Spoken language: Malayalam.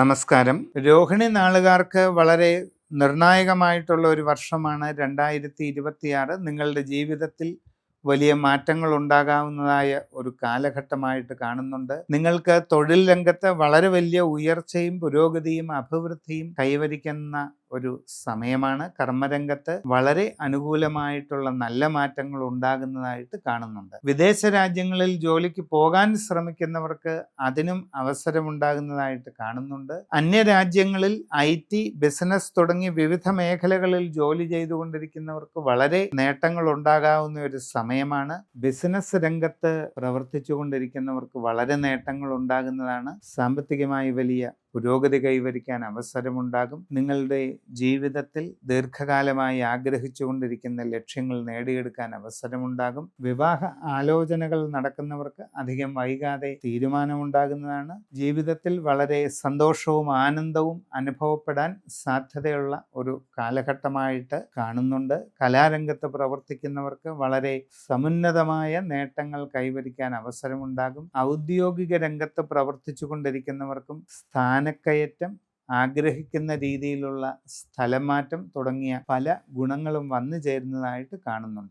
നമസ്കാരം. രോഹിണി നാളുകാർക്ക് വളരെ നിർണായകമായിട്ടുള്ള ഒരു വർഷമാണ് രണ്ടായിരത്തി ഇരുപത്തിയാറ് നിങ്ങളുടെ ജീവിതത്തിൽ വലിയ മാറ്റങ്ങൾ ഉണ്ടാകാവുന്നതായ ഒരു കാലഘട്ടമായിട്ട് കാണുന്നുണ്ട്. നിങ്ങൾക്ക് തൊഴിൽ രംഗത്ത് വളരെ വലിയ ഉയർച്ചയും പുരോഗതിയും അഭിവൃദ്ധിയും കൈവരിക്കുന്ന ഒരു സമയമാണ്. കർമ്മരംഗത്ത് വളരെ അനുകൂലമായിട്ടുള്ള നല്ല മാറ്റങ്ങൾ ഉണ്ടാകുന്നതായിട്ട് കാണുന്നുണ്ട്. വിദേശ രാജ്യങ്ങളിൽ ജോലിക്ക് പോകാൻ ശ്രമിക്കുന്നവർക്ക് അതിനും അവസരമുണ്ടാകുന്നതായിട്ട് കാണുന്നുണ്ട്. അന്യരാജ്യങ്ങളിൽ ഐ ടി ബിസിനസ് തുടങ്ങി വിവിധ മേഖലകളിൽ ജോലി ചെയ്തുകൊണ്ടിരിക്കുന്നവർക്ക് വളരെ നേട്ടങ്ങൾ ഉണ്ടാകാവുന്ന ഒരു സമയമാണ്. ബിസിനസ് രംഗത്ത് പ്രവർത്തിച്ചുകൊണ്ടിരിക്കുന്നവർക്ക് വളരെ നേട്ടങ്ങൾ ഉണ്ടാകുന്നതാണ്. സാമ്പത്തികമായി വലിയ പുരോഗതി കൈവരിക്കാൻ അവസരമുണ്ടാകും. നിങ്ങളുടെ ജീവിതത്തിൽ ദീർഘകാലമായി ആഗ്രഹിച്ചുകൊണ്ടിരിക്കുന്ന ലക്ഷ്യങ്ങൾ നേടിയെടുക്കാൻ അവസരമുണ്ടാകും. വിവാഹ ആലോചനകൾ നടക്കുന്നവർക്ക് അധികം വൈകാതെ തീരുമാനമുണ്ടാകുന്നതാണ്. ജീവിതത്തിൽ വളരെ സന്തോഷവും ആനന്ദവും അനുഭവപ്പെടാൻ സാധ്യതയുള്ള ഒരു കാലഘട്ടമായിട്ട് കാണുന്നുണ്ട്. കലാരംഗത്ത് പ്രവർത്തിക്കുന്നവർക്ക് വളരെ സമുന്നതമായ നേട്ടങ്ങൾ കൈവരിക്കാൻ അവസരമുണ്ടാകും. ഔദ്യോഗിക രംഗത്ത് പ്രവർത്തിച്ചു കൊണ്ടിരിക്കുന്നവർക്കും സ്ഥാനക്കയറ്റം ആഗ്രഹിക്കുന്ന രീതിയിലുള്ള സ്ഥലമാറ്റം തുടങ്ങിയ പല ഗുണങ്ങളും വന്നു ചേരുന്നതായിട്ട് കാണുന്നുണ്ട്.